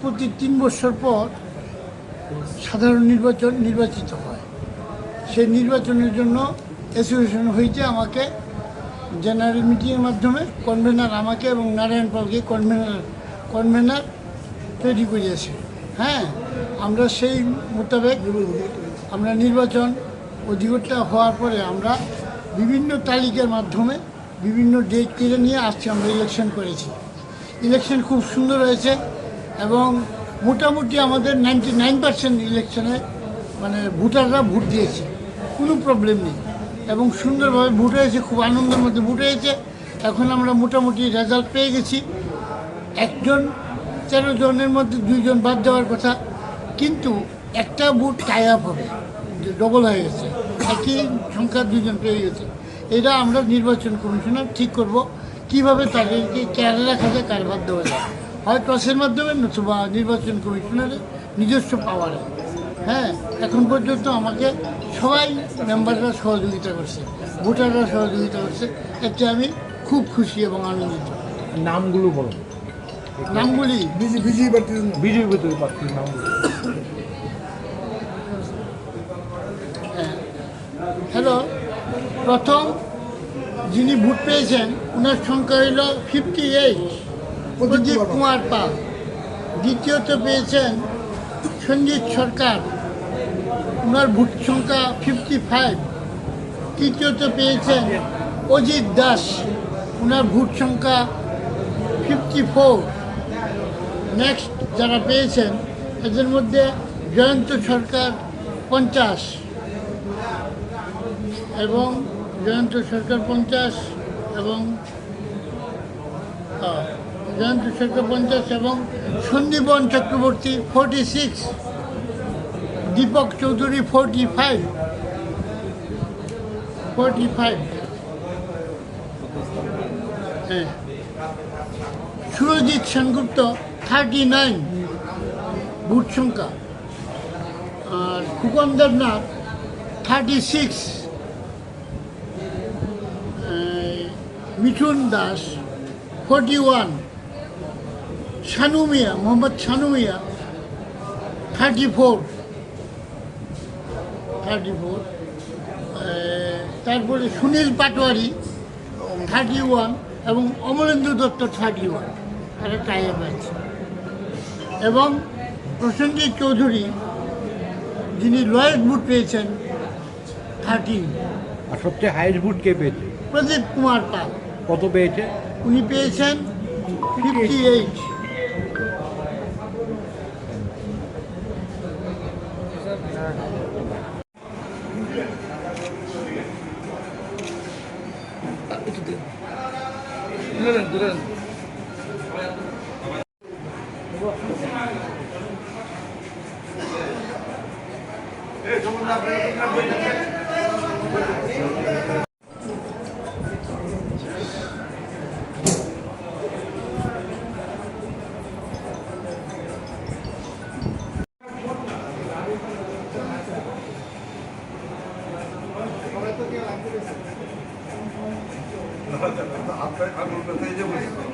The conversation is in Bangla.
প্রতি তিন বছর পর সাধারণ নির্বাচন নির্বাচিত হয়। সেই নির্বাচনের জন্য অ্যাসোসিয়েশন হয়েছে আমাকে জেনারেল মিটিংয়ের মাধ্যমে কনভেনার আমাকে এবং নারায়ণ পালকে কনভেনার কনভেনার তৈরি করিয়েছে। হ্যাঁ আমরা সেই মোতাবেক আমরা নির্বাচন অধিকতা হওয়ার পরে আমরা বিভিন্ন তালিকার মাধ্যমে বিভিন্ন ডেট কেড়ে নিয়ে আজকে আমরা ইলেকশন করেছি। ইলেকশন খুব সুন্দর হয়েছে। এবং মোটামুটি আমাদের নাইনটি নাইন পার্সেন্ট ইলেকশনে মানে ভোটাররা ভোট দিয়েছে, কোনো প্রবলেম নেই। এবং সুন্দরভাবে ভোট হয়েছে, খুব আনন্দের মধ্যে ভোট হয়েছে। এখন আমরা মোটামুটি রেজাল্ট পেয়ে গেছি। একজন, তেরো জনের মধ্যে দুইজন বাদ দেওয়ার কথা। কিন্তু একটা বুট টাই আপ হবে ডবল হয়ে গেছে। একই সংখ্যা দুজন পেয়ে গেছে। এটা আমরা নির্বাচন কমিশনার ঠিক করব। কীভাবে তাদেরকে কেয়ারে রাখা যায়, কার বাদ দেওয়া যায়। হয় টসের মাধ্যমে নতুবা নির্বাচন কমিশনারের নিজস্ব পাওয়ারে হ্যাঁ এখন পর্যন্ত আমাকে সবাই মেম্বাররা সহযোগিতা করছে ভোটাররা সহযোগিতা করছে এতে আমি খুব খুশি এবং আনন্দিত। নামগুলো বলো। নামগুলি? বিজেপি নামগুলো। হ্যালো প্রথম যিনি ভোট পেয়েছেন ওনার সংখ্যা হইল ফিফটি এইট প্রদীপ কুমার পাল, দ্বিতীয়ত পেয়েছেন সঞ্জিত সরকার। ওনার ভোট সংখ্যা ফিফটি ফাইভ তৃতীয়ত পেয়েছেন অজিত দাস। ওনার ভোট সংখ্যা ফিফটি ফোর নেক্সট যারা পেয়েছেন, এদের মধ্যে জয়ন্ত সরকার পঞ্চাশ। এবং জয়ন্ত সরকার পঞ্চাশ এবং জয়ন্ত সরকার এবং Sandipan Chakraborty forty six Dipak Chowdhury forty five forty five হ্যাঁ। সুরজিৎ সেনগুপ্ত থার্টি নাইন বুট সংখ্যা। আর খুকন্দর Nath thirty six Mithun Das forty one Shanu Mia Mohammad Shanu Mia thirty four thirty four তারপরে সুনীল পাটোয়ারি থার্টি ওয়ান এবং অমলেন্দু দত্ত থার্টি ওয়ান একটা টাইপ আছে এবং প্রসেনজিৎ চৌধুরী যিনি লয়েড বুট পেয়েছেন থার্টিন আর সবচেয়ে হাইস্ট বুট কে পেয়েছে? প্রদীপ কুমার পাল। কত পেয়েছে? উনি পেয়েছেন ফিফটি এইট 있어요. 이거는 그런 Thank you. 앞에 가보면서 잊어버렸어.